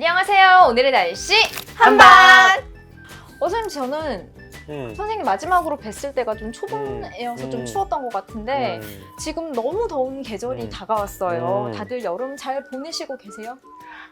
안녕하세요. 오늘의 날씨 한반! 어, 선생님 저는 음. 선생님 마지막으로 뵀을 때가 좀 초반이어서 음. 좀 음. 추웠던 것 같은데 음. 지금 너무 더운 계절이 음. 다가왔어요. 음. 다들 여름 잘 보내시고 계세요?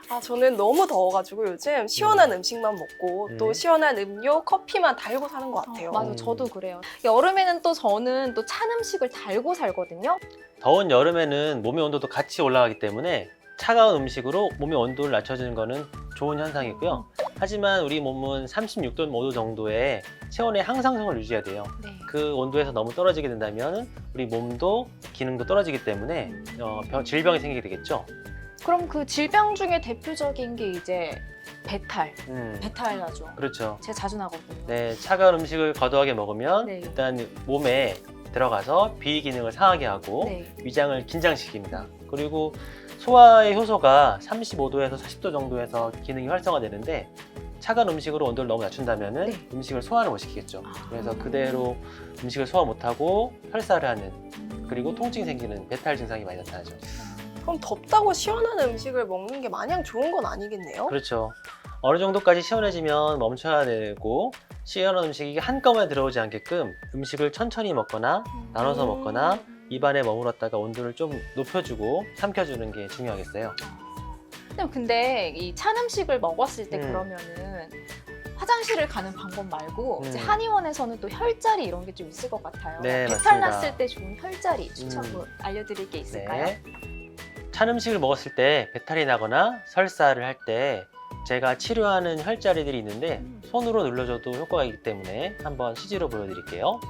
아, 저는 너무 더워가지고 요즘 시원한 음. 식만 먹고 또 음. 시원한 음료, 커피만 달고 사는 것 같아요. 어, 맞아, 음. 저도 그래요. 여름에는 또 저는 또 찬 음식을 달고 살거든요. 더운 여름에는 몸의 온도도 같이 올라가기 때문에 차가운 음식으로 몸의 온도를 낮춰주는 것은 좋은 현상이고요. 하지만 우리 몸은 36도 5도 정도의 체온의 항상성을 유지해야 돼요. 네. 그 온도에서 너무 떨어지게 된다면 우리 몸도 기능도 떨어지기 때문에 어, 병- 질병이 생기게 되겠죠. 그럼 그 질병 중에 대표적인 게 이제 배탈, 음, 배탈 나죠. 그렇죠. 제가 자주 나거든요. 네, 차가운 음식을 과도하게 먹으면 네. 일단 몸에 들어가서 비 기능을 상하게 하고 네. 위장을 긴장시킵니다. 그리고 소화의 효소가 35도에서 40도 정도에서 기능이 활성화되는데 차가운 음식으로 온도를 너무 낮춘다면 은 네. 음식을 소화를 못 시키겠죠. 아. 그래서 그대로 음식을 소화 못하고 혈사를 하는 그리고 통증이 생기는 배탈 증상이 많이 나타나죠. 그럼 덥다고 시원한 음식을 먹는 게 마냥 좋은 건 아니겠네요? 그렇죠. 어느 정도까지 시원해지면 멈춰야 되고 시원한 음식이 한꺼번에 들어오지 않게끔 음식을 천천히 먹거나 나눠서 먹거나 입안에 머물렀다가 온도를 좀 높여주고 삼켜주는 게 중요하겠어요. 근데, 근데 이 찬 음식을 먹었을 때 음. 그러면은 화장실을 가는 방법 말고 음. 이제 한의원에서는 또 혈자리 이런 게 좀 있을 것 같아요. 네, 배탈 맞습니다. 났을 때 좋은 혈자리 추천을 알려드릴 게 있을까요? 네. 찬 음식을 먹었을 때 배탈이 나거나 설사를 할 때 제가 치료하는 혈자리들이 있는데 음. 손으로 눌러줘도 효과가 있기 때문에 한번 CG로 보여드릴게요.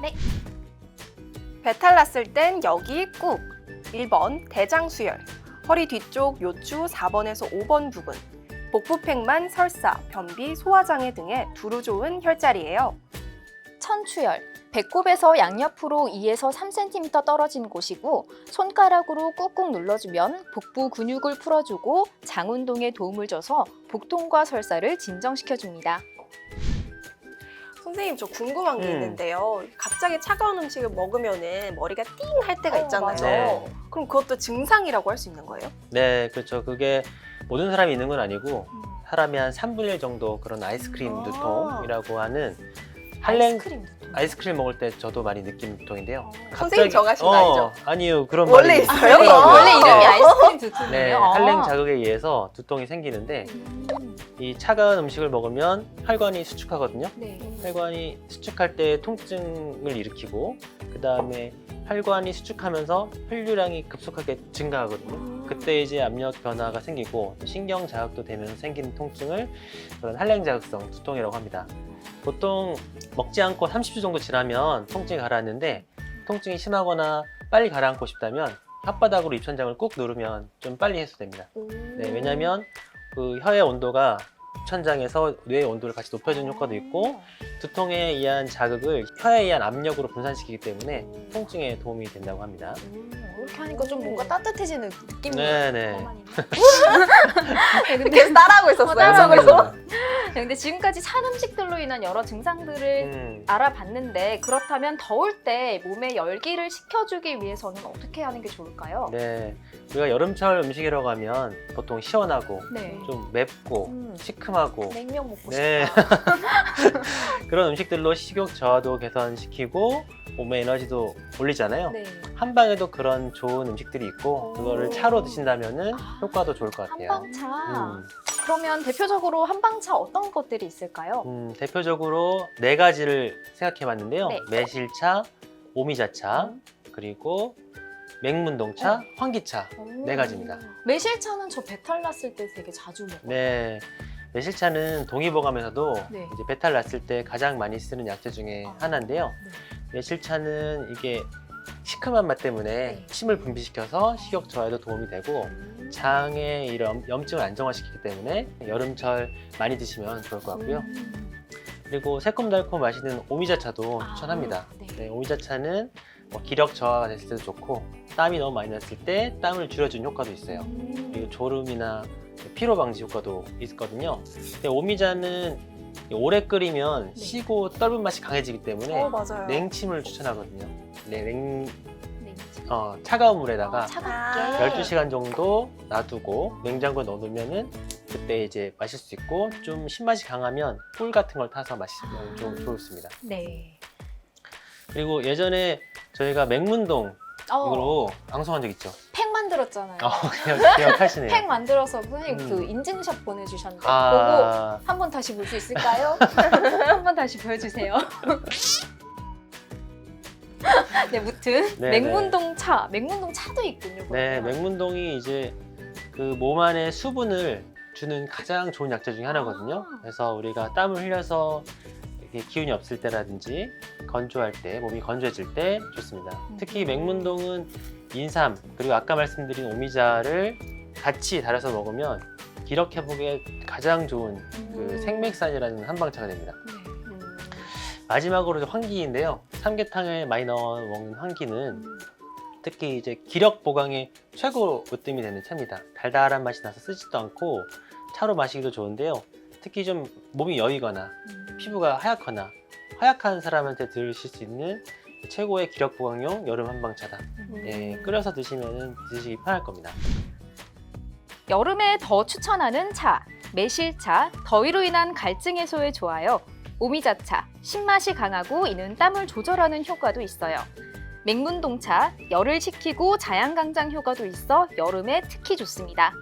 배탈 났을 땐 여기 꾹. 1번 대장 수열. 허리 뒤쪽 요추 4번에서 5번 부분. 복부팽만, 설사, 변비, 소화장애 등의 두루 좋은 혈자리예요. 천추열. 배꼽에서 양옆으로 2에서 3cm 떨어진 곳이고 손가락으로 꾹꾹 눌러주면 복부 근육을 풀어주고 장 운동에 도움을 줘서 복통과 설사를 진정시켜줍니다. 선생님 저 궁금한 게 음. 있는데요. 갑자기 차가운 음식을 먹으면은 머리가 띵 할 때가 어, 있잖아요. 맞아. 네. 그럼 그것도 증상이라고 할 수 있는 거예요? 네, 그렇죠. 그게 모든 사람이 있는 건 아니고 음. 사람이 한 3분의 1 정도 그런 아이스크림 아. 두통이라고 하는 한랭 아이스크림 두통. 아이스크림 먹을 때 저도 많이 느끼는 두통인데요. 선생님 정하신 거 아니죠? 아니요, 그런 원래 말이 있어요? 원래, 아. 원래 이름이 네. 아이스크림 두통이에요? 네, 아. 한랭 자극에 의해서 두통이 생기는데 음. 이 차가운 음식을 먹으면 혈관이 수축하거든요. 네. 혈관이 수축할 때 통증을 일으키고 그 다음에 혈관이 수축하면서 혈류량이 급속하게 증가하거든요. 그때 이제 압력 변화가 생기고 신경 자극도 되면서 생기는 통증을 그런 한랭 자극성 두통이라고 합니다. 보통 먹지 않고 30초 정도 지나면 통증이 가라앉는데 통증이 심하거나 빨리 가라앉고 싶다면 혓바닥으로 입천장을 꾹 누르면 좀 빨리 해소됩니다. 네, 왜냐하면 그 혀의 온도가 입천장에서 뇌의 온도를 같이 높여주는 효과도 있고 두통에 의한 자극을 혀에 의한 압력으로 분산시키기 때문에 통증에 도움이 된다고 합니다. 음, 이렇게 하니까 좀 뭔가 따뜻해지는 느낌이 네네. 네, 근데, 계속 따라하고 있었어요. 어, 따라하고 저도. 네, 근데 지금까지 찬 음식들로 인한 여러 증상들을 음, 알아봤는데 그렇다면 더울 때 몸에 열기를 식혀주기 위해서는 어떻게 하는 게 좋을까요? 네. 우리가 여름철 음식이라고 하면 보통 시원하고 네. 좀 맵고 음, 시큼하고 냉면 먹고 네. 싶다. 그런 음식들로 식욕 저하도 개선시키고 몸의 에너지도 올리잖아요. 네. 한방에도 그런 좋은 음식들이 있고 그거를 차로 드신다면은 아, 효과도 좋을 것 같아요. 한방차. 음, 그러면 대표적으로 한방차 어떤 것들이 있을까요? 음, 대표적으로 네 가지를 생각해 봤는데요. 네. 매실차, 오미자차, 그리고 맹문동차, 환기차. 네 가지입니다. 매실차는 저 배탈 났을 때 되게 자주 먹어요. 네. 매실차는 동의보감에서도 네. 이제 배탈 났을 때 가장 많이 쓰는 약재 중에 아. 하나인데요. 네. 매실차는 이게 시큼한 맛 때문에 네. 침을 분비시켜서 식욕 저하에도 도움이 되고 음. 장의 이런 염증을 안정화시키기 때문에 여름철 많이 드시면 좋을 것 같고요. 음. 그리고 새콤달콤 맛있는 오미자차도 아, 추천합니다. 네. 네, 오미자차는 뭐 기력 저하가 됐을 때도 좋고 땀이 너무 많이 났을 때 땀을 줄여주는 효과도 있어요. 음. 그리고 졸음이나 피로 방지 효과도 있거든요. 근데 오미자는 오래 끓이면 네. 시고 떫은 맛이 강해지기 때문에 어, 맞아요. 냉침을 추천하거든요. 네, 냉, 네. 어, 차가운 물에다가 어, 차갑게. 아. 12시간 정도 놔두고 냉장고에 넣어놓으면은 그때 이제 마실 수 있고 좀 신맛이 강하면 꿀 같은 걸 타서 마시면 좀 좋습니다. 네. 그리고 예전에 저희가 맹문동 어, 으로 방송한 적 있죠. 팩 만들었잖아요. 어, 기억, 기억하시네요. 팩 만들어서 선생님 음. 그 인증샷 보내주셨는데 보고 아, 한번 다시 볼 수 있을까요? 한 번 다시 보여주세요. 네, 무튼 네, 맹문동 차, 맹문동 차도 있군요. 네, 그러면. 맹문동이 이제 그 몸 안에 수분을 주는 가장 좋은 약재 중에 하나거든요. 아. 그래서 우리가 땀을 흘려서 이렇게 기운이 없을 때라든지 건조할 때, 몸이 건조해질 때 좋습니다. 특히 음. 맹문동은 인삼 그리고 아까 말씀드린 오미자를 같이 달여서 먹으면 기력 회복에 가장 좋은 그 음. 생맥산이라는 한방차가 됩니다. 네. 음, 마지막으로 황기인데요. 삼계탕에 많이 넣어 먹는 황기는 음. 특히 이제 기력 보강에 최고 으뜸이 되는 차입니다. 달달한 맛이 나서 쓰지도 않고 차로 마시기도 좋은데요. 특히 좀 몸이 여이거나 음. 피부가 하얗거나 허약한 사람한테 드실 수 있는 최고의 기력 보강용 여름 한방차다. 음. 예, 끓여서 드시면 드시기 편할 겁니다. 여름에 더 추천하는 차, 매실차, 더위로 인한 갈증 해소에 좋아요. 오미자차, 신맛이 강하고 이는 땀을 조절하는 효과도 있어요. 맹문동차, 열을 식히고 자양강장 효과도 있어 여름에 특히 좋습니다.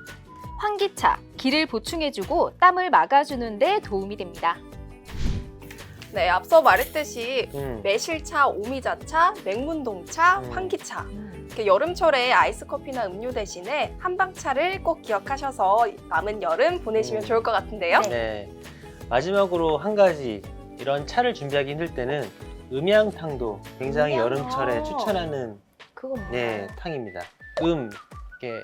환기차, 기를 보충해주고 땀을 막아주는데 도움이 됩니다. 네, 앞서 말했듯이 음, 매실차, 오미자차, 맹문동차, 음. 환기차. 이렇게 여름철에 아이스 커피나 음료 대신에 한방차를 꼭 기억하셔서 남은 여름 보내시면 음. 좋을 것 같은데요. 네. 마지막으로 한 가지 이런 차를 준비하기 힘들 때는 음양탕도 굉장히 음양. 여름철에 아. 추천하는 그건? 네, 탕입니다. 음, 이렇게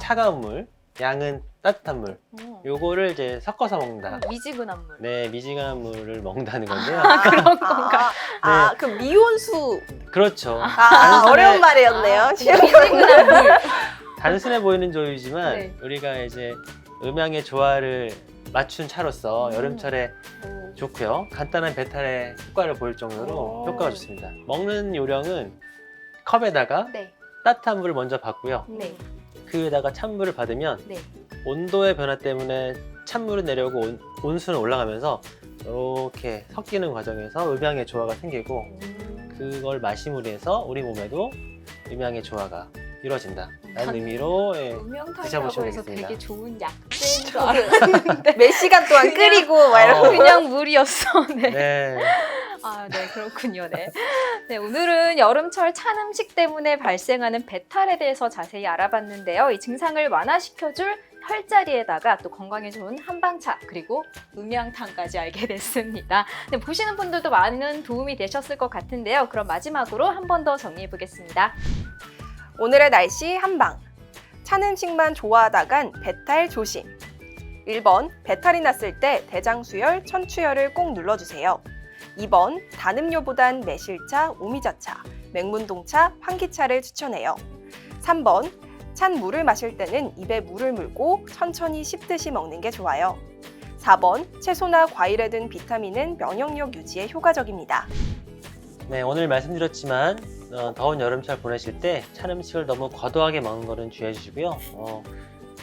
차가운 물, 양은 따뜻한 물. 음. 요거를 이제 섞어서 먹는다. 미지근한 물. 네, 미지근한 물을 먹는다는 건데요. 그런 건가? 아, 그 미온수. 그렇죠. 아, 단순해- 어려운 말이었네요. 아, 미지근한 물. 단순해 보이는 조유지만 네. 우리가 이제 음양의 조화를 맞춘 차로서 음. 여름철에 좋고요. 간단한 배탈에 효과를 보일 정도로 오. 효과가 좋습니다. 먹는 요령은 컵에다가 네, 따뜻한 물을 먼저 받고요. 네, 그에다가 찬물을 받으면 네. 온도의 변화 때문에 찬물이 내려오고 온, 온수는 올라가면서 이렇게 섞이는 과정에서 음양의 조화가 생기고 그걸 마심으로 해서 우리 몸에도 음양의 조화가 이루어진다. 라는 의미로 예, 음영탕이라고 드셔보시면 해서 되겠습니다. 되게 좋은 약재인 줄 알았는데 몇 시간 동안 그냥- 끓이고 막 이러고. 어. 그냥 물이었어. 네. 네. 아, 네, 그렇군요. 네. 네, 오늘은 여름철 찬 음식 때문에 발생하는 배탈에 대해서 자세히 알아봤는데요. 이 증상을 완화시켜줄 혈자리에다가 또 건강에 좋은 한방차 그리고 음양탕까지 알게 됐습니다. 네, 보시는 분들도 많은 도움이 되셨을 것 같은데요. 그럼 마지막으로 한 번 더 정리해 보겠습니다. 오늘의 날씨 한방. 찬 음식만 좋아하다간 배탈 조심. 1번 배탈이 났을 때 대장수열, 천추열을 꼭 눌러주세요. 2번 단 음료보단 매실차, 오미자차, 맹문동차, 환기차를 추천해요. 3번 찬 물을 마실 때는 입에 물을 물고 천천히 씹듯이 먹는 게 좋아요. 4번 채소나 과일에 든 비타민은 면역력 유지에 효과적입니다. 네, 오늘 말씀드렸지만 어, 더운 여름철 보내실 때 찬 음식을 너무 과도하게 먹는 거는 주의해 주시고요. 어,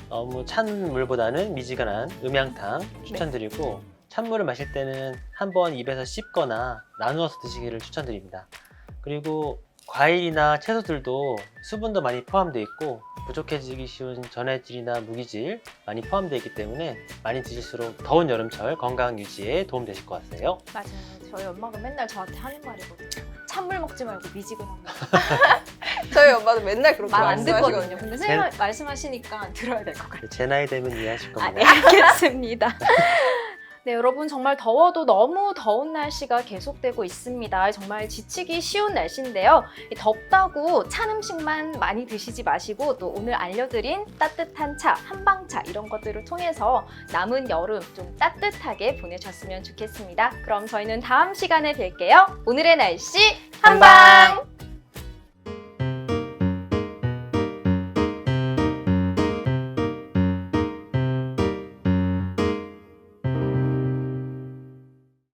너무 찬 물보다는 미지근한 음양탕 추천드리고 찬물을 마실 때는 한 번 입에서 씹거나 나누어서 드시기를 추천드립니다. 그리고 과일이나 채소들도 수분도 많이 포함되어 있고 부족해지기 쉬운 전해질이나 무기질 많이 포함되어 있기 때문에 많이 드실수록 더운 여름철 건강 유지에 도움 되실 것 같아요. 맞아요. 저희 엄마가 맨날 저한테 하는 말이거든요. 찬물 먹지 말고 미지근한 물. 저희 엄마도 맨날 그렇게 말안 말씀하시거든요. 듣거든요. 근데 선생님 말씀하시니까 들어야 될 것 같아요. 제 나이 되면 이해하실 아, 겁니다. 네, 알겠습니다. 네, 여러분 정말 더워도 너무 더운 날씨가 계속되고 있습니다. 정말 지치기 쉬운 날씨인데요. 이 덥다고 찬 음식만 많이 드시지 마시고 또 오늘 알려드린 따뜻한 차, 한방차 이런 것들을 통해서 남은 여름 좀 따뜻하게 보내셨으면 좋겠습니다. 그럼 저희는 다음 시간에 뵐게요. 오늘의 날씨 한방!